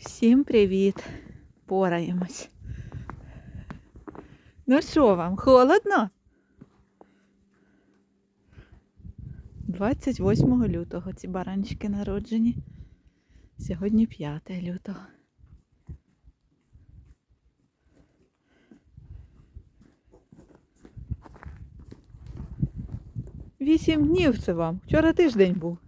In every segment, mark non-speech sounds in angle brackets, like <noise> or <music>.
Всім привіт! Пораємось. Ну що вам, холодно? 28 лютого ці баранчики народжені. Сьогодні 5 лютого. Вісім днів це вам. Вчора тиждень був.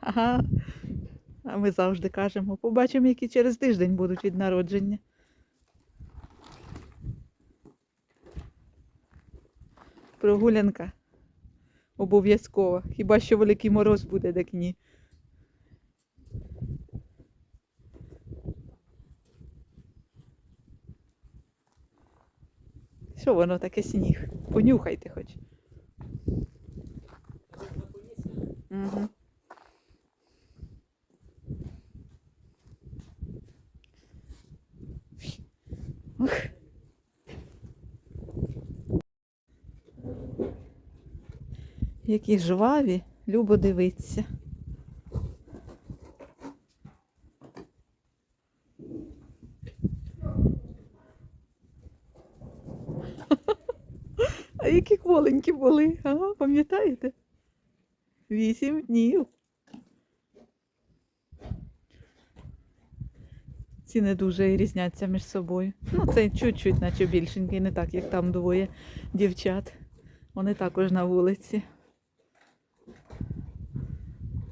Ага. Ми завжди кажемо, побачимо, які через тиждень будуть від народження. Прогулянка обов'язково. Хіба що великий мороз буде, так ні. Що воно таке сніг? Понюхайте хоч. Угу. Які жваві, любо дивитися. <laughs> А які кволенькі були, ага, пам'ятаєте? Вісім днів. Ці не дуже різняться між собою. Ну, це чуть-чуть, наче більшенький, не так, як там двоє дівчат. Вони також на вулиці.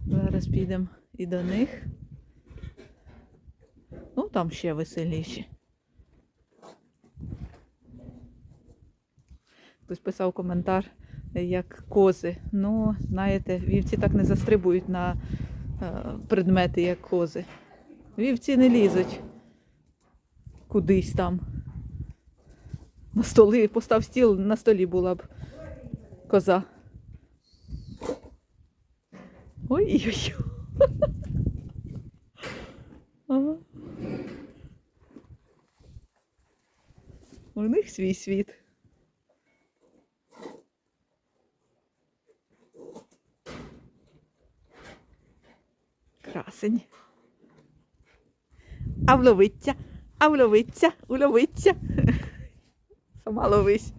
Зараз підемо і до них. Ну, там ще веселіші. Хтось писав коментар, як кози. Ну, знаєте, вівці так не застрибують на е, предмети, як кози. Вівці не лізуть кудись там. На столи, постав стіл, на столі була б коза. Ой-ой-ой. У них свій світ. Красень. А вловиться, а вловиться, уловиться. Сама ловись.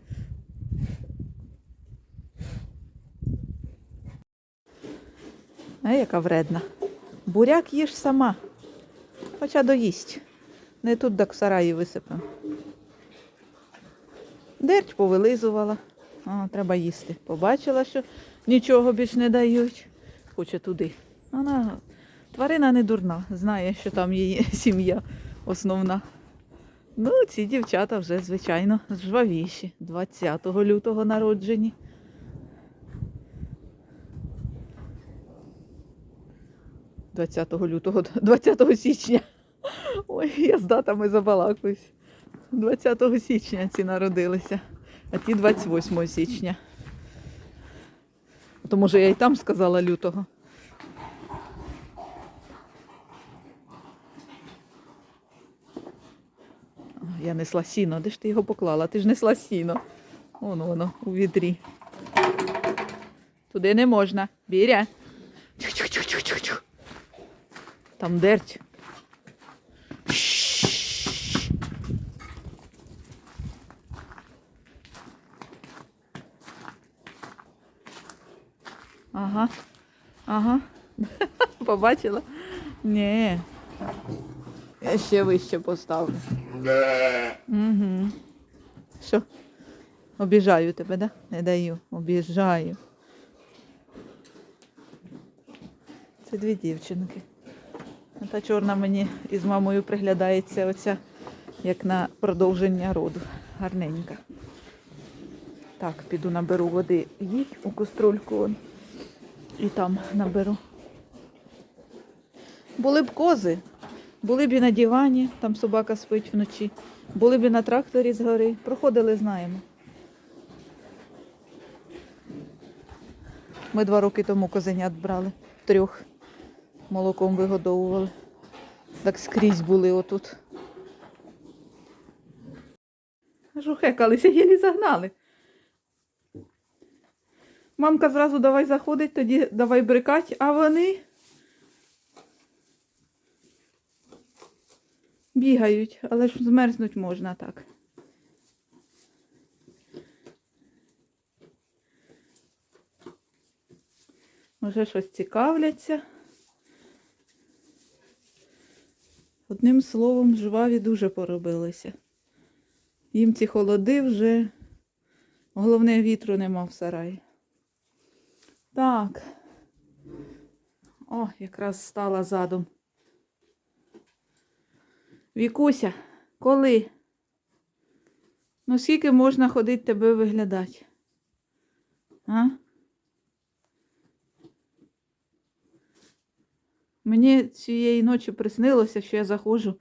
А яка вредна. Буряк їж сама. Хоча доїсть. Не тут так в сараї висипемо. Дерть повилизувала. А, треба їсти. Побачила, що нічого більш не дають. Хоче туди. Вона тварина не дурна, знає, що там її <laughs> сім'я основна. Ну, ці дівчата вже, звичайно, жвавіші. 20 лютого народжені. – 20 лютого, 20 січня. Ой, я з датами забалакуюсь. 20 січня ці народилися, а ті 28 січня. Тому що я і там сказала лютого. Я несла сіно. Де ж ти його поклала? Ти ж несла сіно. Воно воно у відрі. Туди не можна. Біря. Тю-тю-тю-тю-тю. Там дерть. Ага. Ага. <laughs> Побачила? Ні. Я ще вище поставлю. Угу. Що? Обіжаю тебе, да? Не даю. Обіжаю. Це дві дівчинки. Та чорна мені із мамою приглядається оця, як на продовження роду. Гарненька. Так, піду наберу води їй у каструльку. І там наберу. Були б кози, були б і на дивані, там собака спить вночі. Були б і на тракторі згори. Проходили, знаємо. Ми два роки тому козенят брали. Трьох. Молоком вигодовували. Так скрізь були отут. Жухекалися, єлі загнали. Мамка зразу давай заходить, тоді давай брикать, а вони Бігають, але ж змерзнуть можна так. Може щось цікавляться. Одним словом, жваві дуже поробилися. Їм ці холоди вже, головне, вітру нема в сараї. Так. О, якраз стала задом. Вікуся, коли? Ну, скільки можна ходити тебе виглядати? А? Мені цієї ночі приснилося, що я заходжу,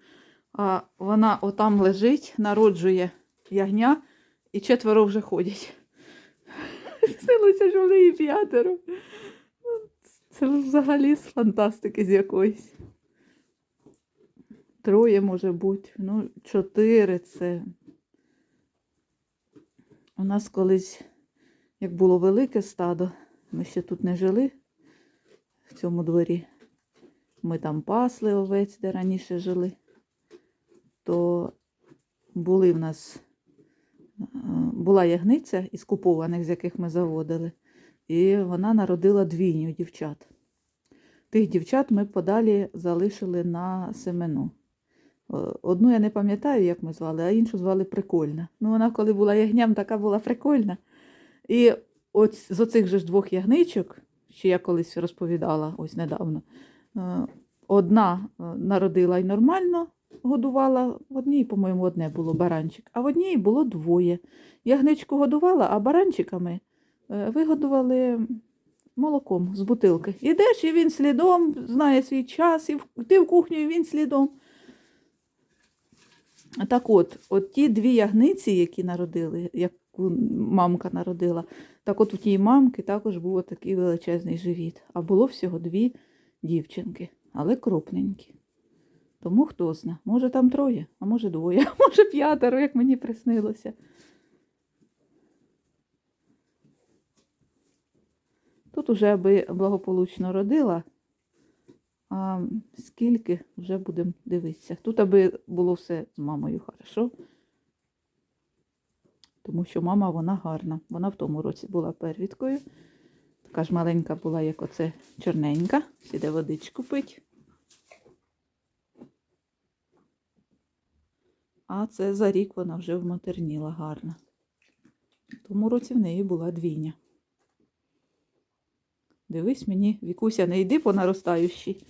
а вона отам лежить, народжує ягня, і четверо вже ходять. <laughs> Снилося, що в неї п'ятеро. Це взагалі з фантастики з якоїсь. Троє може бути. Ну, чотири це. У нас колись, як було велике стадо, ми ще тут не жили в цьому дворі. Ми там пасли овець, де раніше жили. То були в нас, е, була ягниця із купованих, з яких ми заводили. І вона народила двійню дівчат. Тих дівчат ми подалі залишили на семену. Е, Одну я не пам'ятаю, як ми звали, а іншу звали Прикольна. Ну, вона, коли була ягням, така була прикольна. І от з оцих же ж двох ягничок, що я колись розповідала ось недавно, одна е, народила й нормально годувала, в одній, по-моєму, одне було баранчик, а в одній було двоє. Ягничку годувала, а баранчиками е, вигодували молоком з бутилки. Ідеш, і він слідом, знає свій час, і ти в кухню, і він слідом. Так от, от ті дві ягниці, які народили, яку мамка народила, так от у тій мамки також був такий величезний живіт. А було всього дві дівчинки, але крупненькі. Тому хто зна, може там троє, а може двоє, <laughs> а може п'ятеро, як мені приснилося. Тут уже аби благополучно родила, а скільки вже будемо дивитися. Тут аби було все з мамою хорошо. Тому що мама вона гарна. Вона в тому році була первіткою. Така ж маленька була, як оце чорненька. Сіде водичку пить. А це за рік вона вже вматерніла гарна. Тому році в неї була двійня. Дивись мені, Вікуся, не йди по наростаючій.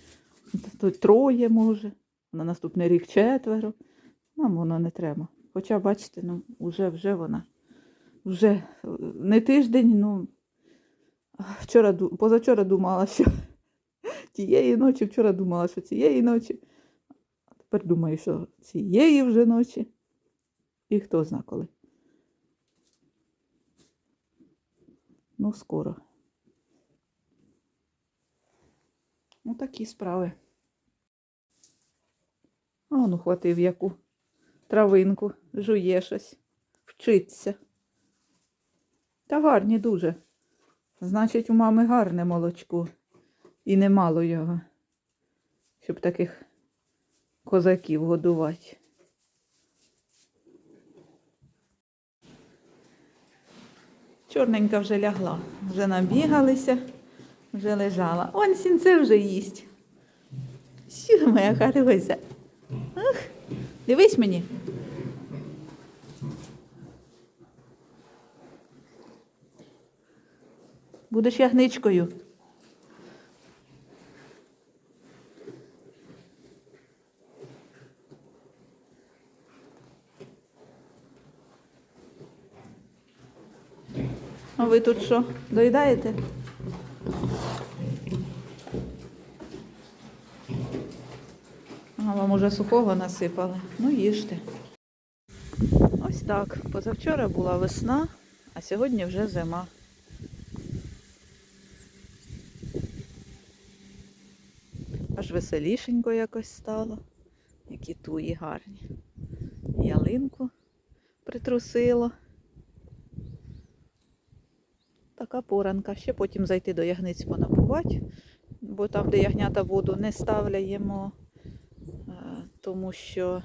Тут троє може, на наступний рік четверо. Нам воно не треба. Хоча, бачите, ну, вже, вже вона. Вже не тиждень, ну вчора, позавчора думала, що тієї ночі, вчора думала, що цієї ночі. А тепер думаю, що цієї вже ночі. І хто зна коли. Ну, скоро. Ну, такі справи. А ну, хватив яку травинку, жує щось, вчиться. Та гарні дуже. Значить, у мами гарне молочко. І немало його, щоб таких козаків годувати. Чорненька вже лягла, вже набігалися, вже лежала. Он сінце вже їсть. Що моя Харуся? Ах, дивись мені. Будеш ягничкою. А ви тут що, доїдаєте? А вам уже сухого насипали. Ну, їжте. Ось так. Позавчора була весна, а сьогодні вже зима. Аж веселішенько якось стало. Які туї гарні. Ялинку притрусило. Така поранка. Ще потім зайти до ягниць понапувати, бо там, де ягнята воду не ставляємо, е, тому що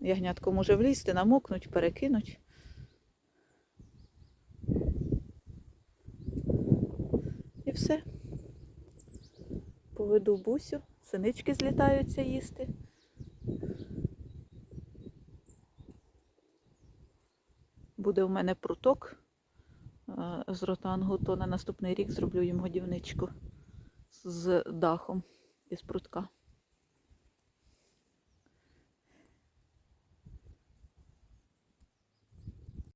ягнятко може влізти, намокнуть, перекинуть. І все. Поведу бусю, синички злітаються їсти. Буде в мене пруток е, з ротангу, то на наступний рік зроблю їм годівничку з дахом із прутка.